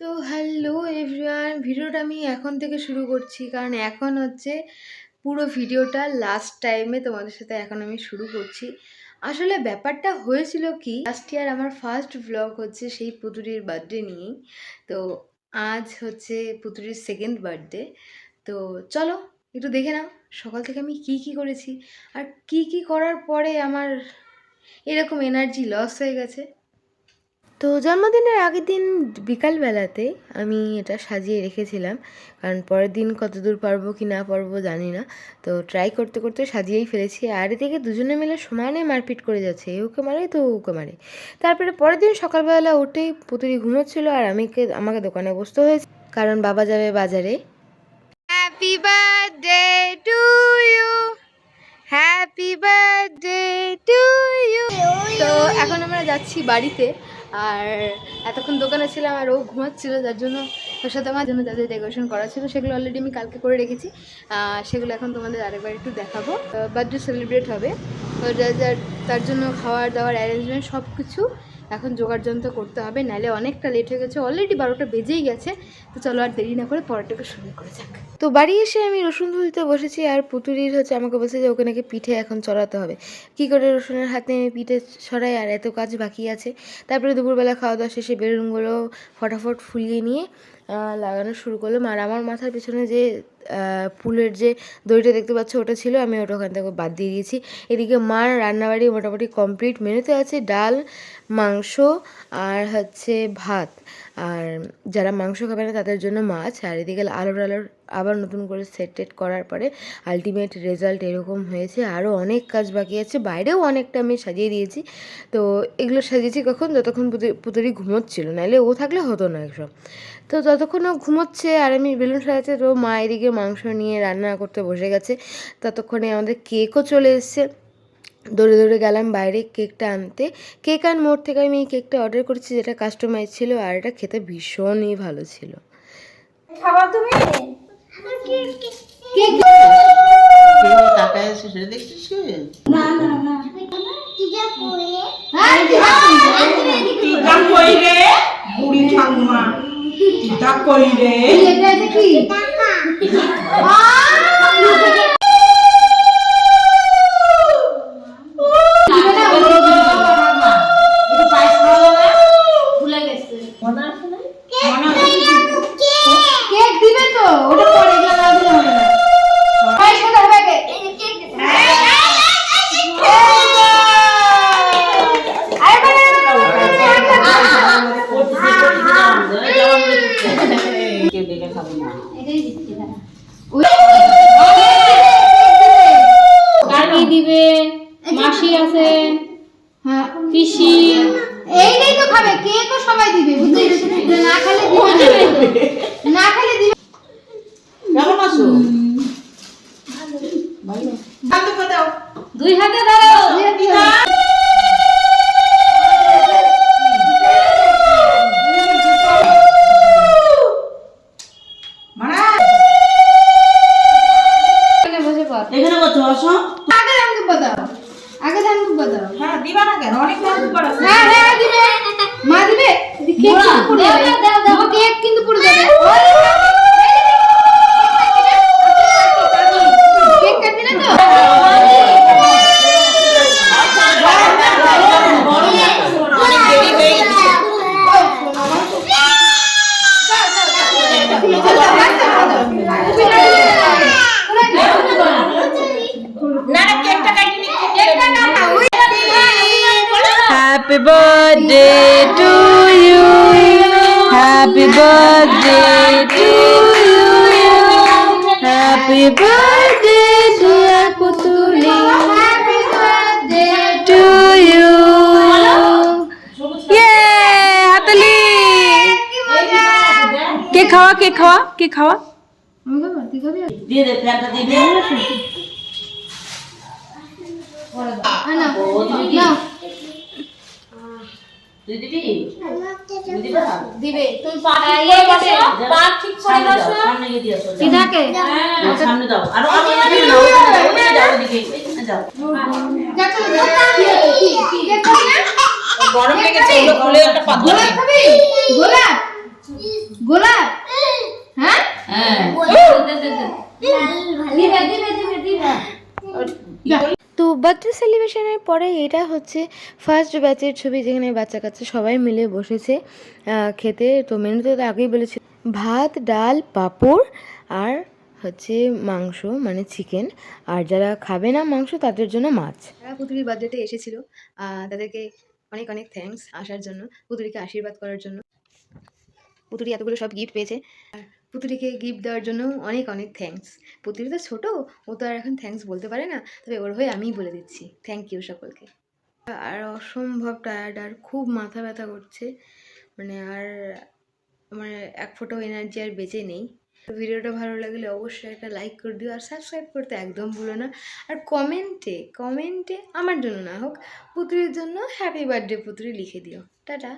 তো hello everyone, ভিডিওটা আমি এখন থেকে শুরু করছি। কারণ এখন হচ্ছে পুরো ভিডিওটা লাস্ট টাইমে তোমাদের সাথে এখন আমি শুরু করছি। আসলে ব্যাপারটা হয়েছিল কি লাস্ট ইয়ার আমার ফার্স্ট ব্লগ হচ্ছে সেই পুতুরির বার্থডে নিয়েই। তো আজ হচ্ছে পুতুরির সেকেন্ড বার্থডে তো চলো, একটু দেখে নাও সকাল থেকে আমি কি কি করেছি। আর কি কি করার পরে আমার এরকম এনার্জি লস হয়ে গেছে। তো জন্মদিনের আগের দিন বিকালবেলাতে আমি এটা সাজিয়ে রেখেছিলাম। কারণ পরের দিন কতদূর পারব কি না পারব জানি না। তো ট্রাই করতে করতে সাজিয়েই ফেলেছি। আর এদিকে দুজনে মিলে সমানে মারপিট করে যাচ্ছে। এ ওকে মারে তো ওকে মারে। তারপরে পরের দিন সকালবেলা উঠেই পুতুলি ঘুমোচ্ছিল আর আমিকে আমাকে দোকানে বসতে হয়েছে। কারণ বাবা যাবে বাজারে। Happy birthday to you happy birthday to you তো এখন আমরা যাচ্ছি বাড়িতে। আর এতক্ষণ দোকানে ছিলাম আর ও ঘুমাচ্ছিল, যার জন্য ওর সাথে আমার জন্য যাদের ডেকোরেশন করা ছিল সেগুলো অলরেডি আমি কালকে করে রেখেছি। সেগুলো এখন তোমাদের আরেকবার একটু দেখাবো। বার্থডে সেলিব্রেট হবে। যার যা তার জন্য খাওয়ার দাওয়ার অ্যারেঞ্জমেন্ট সব কিছু এখন জোগাড় যন্ত্র করতে হবে নাহলে অনেকটা লেট হয়ে গেছে অলরেডি বারোটা বেজেই গেছে। তো চলো আর দেরি না করে পরটাকে শুরু করে যাক। তো বাড়ি এসে আমি রসুন ধুলতে বসেছি আর পুতুলির হচ্ছে আমাকে বলছে যে ওকে নাকি পিঠে এখন চড়াতে হবে। কি করে রসুনের হাতে আমি পিঠে ছড়াই আর এত কাজ বাকি আছে? তারপরে দুপুরবেলা খাওয়া দাওয়া শেষে বেলুনগুলো ফটাফট ফুলিয়ে নিয়ে লাগানো শুরু করলাম। আর আমার মাথার পিছনে যে ফুলের যে দড়িটা দেখতে পাচ্ছ ওটা ছিল, আমি ওটা ওখান থেকে বাদ দিয়ে দিয়েছি। এদিকে মার রান্নাবাড়ি মোটামুটি কমপ্লিট। মেনুতে আছে ডাল, মাংস আর হচ্ছে ভাত। আর যারা মাংস খাবে না তাদের জন্য মাছ। আর এদিকে আলোর আলোর আবার নতুন করে সেট টেট করার পরে আলটিমেট রেজাল্ট এরকম হয়েছে। আরও অনেক কাজ বাকি আছে। বাইরেও অনেকটা আমি সাজিয়ে দিয়েছি। তো এগুলো সাজিয়েছি কখন? যতক্ষণ পুতু- পুতুলি ঘুমোচ্ছিল। নাহলে ও থাকলে হতো না এসব। তো ততক্ষণ ও ঘুমোচ্ছে আর আমি বেলুন সাজাচ্ছে তো মা এদিকে মাংস নিয়ে রান্না করতে বসে গেছে। ততক্ষণে আমাদের কেকও চলে এসছে। দৌড়ে দৌড়ে গেলাম বাইরে কেকটা আনতে। কেক আর মোড় থেকে আমি এই কেকটা অর্ডার করেছি যেটা কাস্টমাইজ ছিল আর এটা খেতে ভীষণই ভালো ছিল। খাবার তুমি? কীভাবে তাকায় আছে সেটা দেখছিস কি? টিকা কই রে বুড়ি ঠাকুমা টিকা কেউ দেখে খাবে না। কাকি দিবে মাসি আছে হ্যাঁ পিসি। এইটাই তো খাবে কেকও সবাই দিবে বুঝছিস না খেলে দিবে না। খেলে দিবে। কেমন আছো? দুই হাতে দাঁড়াও মারা এখানে বসে পড় এখানে বসো, বসো। আগে ধান দুব্বা দাও আগে ধান দুব্বা দাও হ্যাঁ দিবা না কেন অনেক কাজ করা আছে। হ্যাঁ হ্যাঁ দিবে মা দিবে কেক কিন্তু পুড়ে যাবে বাবা, কেক কিন্তু পুড়ে যাবে কেক কাটবি না তো অনেক দেরি হয়ে গেছে। Happy birthday to you. Happy birthday to you. Happy birthday dear Putuli to you. Yay! হাতালি কে খাওয়া কে খাওয়া কে খাওয়া দিয়ে দে, প্যানটা দিয়ে দে। তুই দিবি? দিবা? দিবে। তুমি পা ঠিক করে বসো। পা ঠিক করে বসো। সামনে গিয়ে দিয়ে সিধাকে হ্যাঁ, সামনে দাও। আরও আরও এখানে যাও, ওখানে যাও, গরম লেগেছে, ওগুলো খুলে একটা পাতলা গোলাপ গোলাপ? গোলাপ? হ্যাঁ? হ্যাঁ। দিবে দিবে দিবে দিবে। বার্থডে সেলিব্রেশনের পরে এটা হচ্ছে ফার্স্ট ব্যাচের ছবি যেখানে বাচ্চা কাচ্চা সবাই মিলে বসেছে খেতে। তো মেনুতে তো আগেই বলেছি, ভাত, ডাল, পাঁপড় আর হচ্ছে মাংস মানে চিকেন আর যারা খাবে না মাংস, তাদের জন্য মাছ। যারা পুতুলির বার্থডেতে এসেছিল তাদেরকে অনেক অনেক থ্যাঙ্কস আসার জন্য, পুতুলিকে আশীর্বাদ করার জন্য। পুতুলি এতগুলো সব গিফট পেয়েছে। আর পুতুলিকে গিফট দেওয়ার জন্য অনেক অনেক থ্যাঙ্কস পুতুলি তো ছোটো, ও তো আর এখন থ্যাঙ্কস বলতে পারে না। তবে ওর হয়ে আমিই বলে দিচ্ছি। থ্যাংক ইউ সকলকে। আর অসম্ভব টায়ার্ড আর খুব মাথা ব্যথা করছে। মানে আর আমার এক ফোঁটাও এনার্জি আর বেঁচে নেই। ভিডিওটা ভালো লাগলে অবশ্যই একটা লাইক করে দিও, আর সাবস্ক্রাইব করতে একদম ভুলো না। আর কমেন্টে কমেন্টে আমার জন্য না হোক পুতুলির জন্য হ্যাপি বার্থডে পুতুলি লিখে দিও। টাটা।